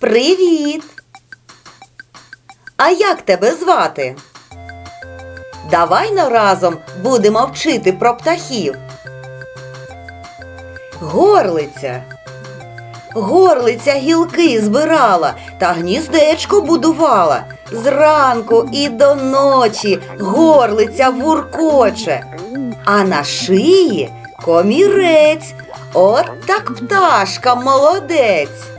Привіт! А як тебе звати? Давай но разом будемо вчити про птахів. Горлиця. Горлиця гілки збирала та гніздечко будувала. Зранку і до ночі горлиця вуркоче, а на шиї комірець. От так пташка молодець.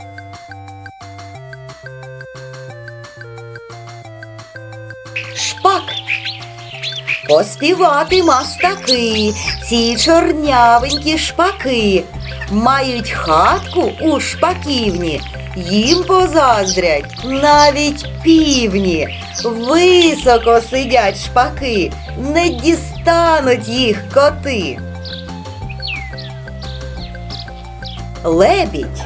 Поспівати мастаки, ці чорнявенькі шпаки. Мають хатку у шпаківні, їм позаздрять навіть півні. Високо сидять шпаки, не дістануть їх коти. Лебідь.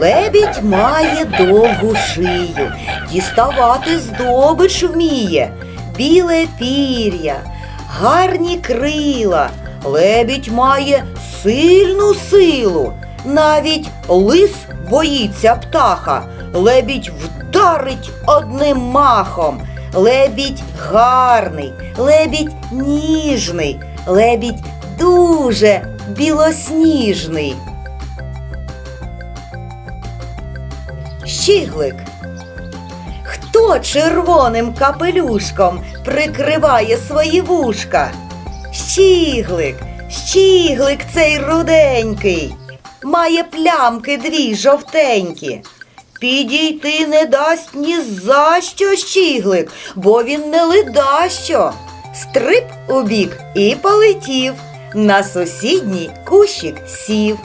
Лебідь має довгу шию, діставати здобич вміє, біле пір'я, гарні крила. Лебідь має сильну силу. Навіть лис боїться птаха. Лебідь вдарить одним махом. Лебідь гарний, лебідь ніжний, лебідь дуже білосніжний. Щіглик. Червоним капелюшком прикриває свої вушка? Щіглик, щіглик цей руденький, має плямки дві жовтенькі. Підійти не дасть ні за що щіглик, бо він не ледащо. Стрип у бік і полетів, на сусідній кущик сів.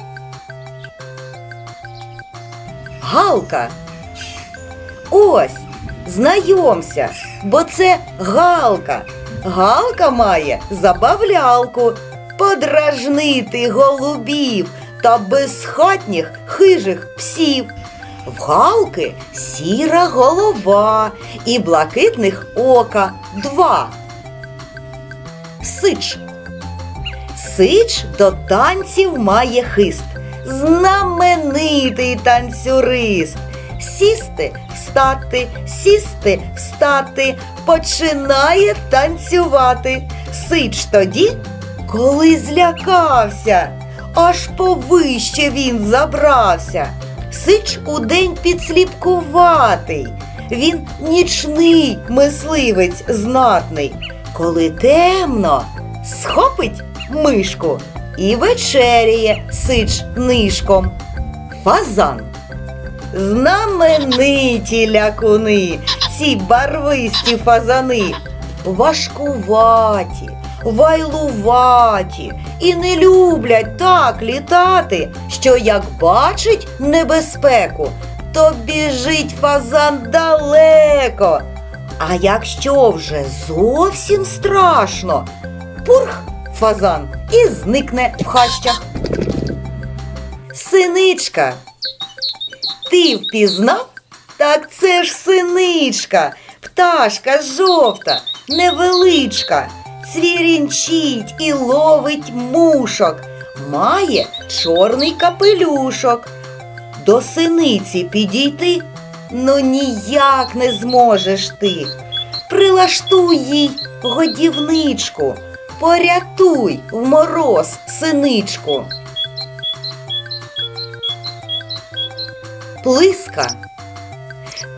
Галка. Ось, знайомся, бо це галка. Галка має забавлялку, подражнити голубів та безхатніх хижих псів. В галки сіра голова і блакитних ока два. Сич. Сич до танців має хист, знаменитий танцюрист. Сісти, встати, сісти, встати, починає танцювати. Сич тоді, коли злякався, аж повище він забрався. Сич удень підсліпкуватий, він нічний мисливець знатний. Коли темно, схопить мишку і вечеряє сич нишком. Фазан. Знамениті лякуни, ці барвисті фазани, важкуваті, вайлуваті і не люблять так літати, що як бачить небезпеку, то біжить фазан далеко. А якщо вже зовсім страшно, пурх фазан і зникне в хащах. Синичка. Ти впізнав? Так це ж синичка, пташка жовта, невеличка, цвірінчить і ловить мушок, має чорний капелюшок. До синиці підійти ну ніяк не зможеш ти. Прилаштуй їй годівничку, порятуй в мороз синичку. Плиска.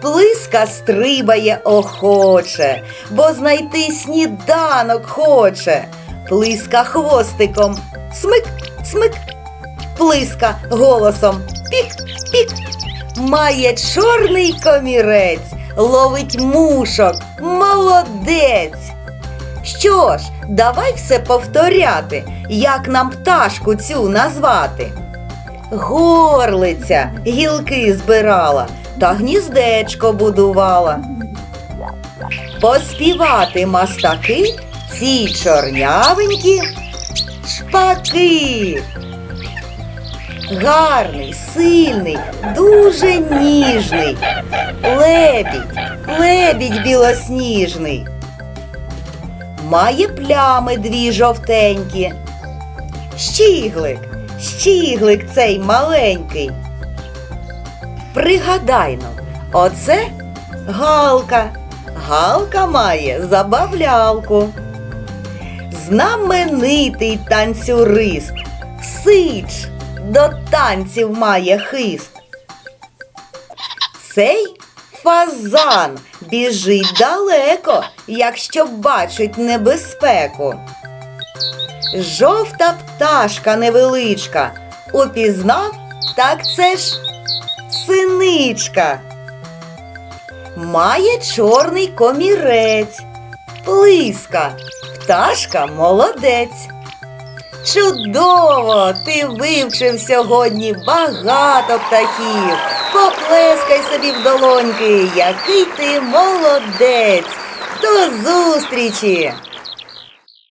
Плиска стрибає охоче, бо знайти сніданок хоче. Плиска хвостиком смик, смик. Плиска голосом пік, пік. Має чорний комірець, ловить мушок, молодець. Що ж, давай все повторяти, як нам пташку цю назвати. Горлиця гілки збирала та гніздечко будувала. Поспівати мастаки ці чорнявенькі шпаки. Гарний, сильний, дуже ніжний. Лебідь, лебідь білосніжний. Має плями дві жовтенькі. Щіглик, щіглик цей маленький. Пригадайно, оце галка. Галка має забавлялку. Знаменитий танцюрист. Сич до танців має хист. Цей фазан біжить далеко, якщо бачить небезпеку. Жовта пташка невеличка. Упізнав, так це ж синичка. Має чорний комірець. Плиска. Пташка молодець. Чудово! Ти вивчив сьогодні багато птахів. Поплескай собі в долоньки, який ти молодець. До зустрічі!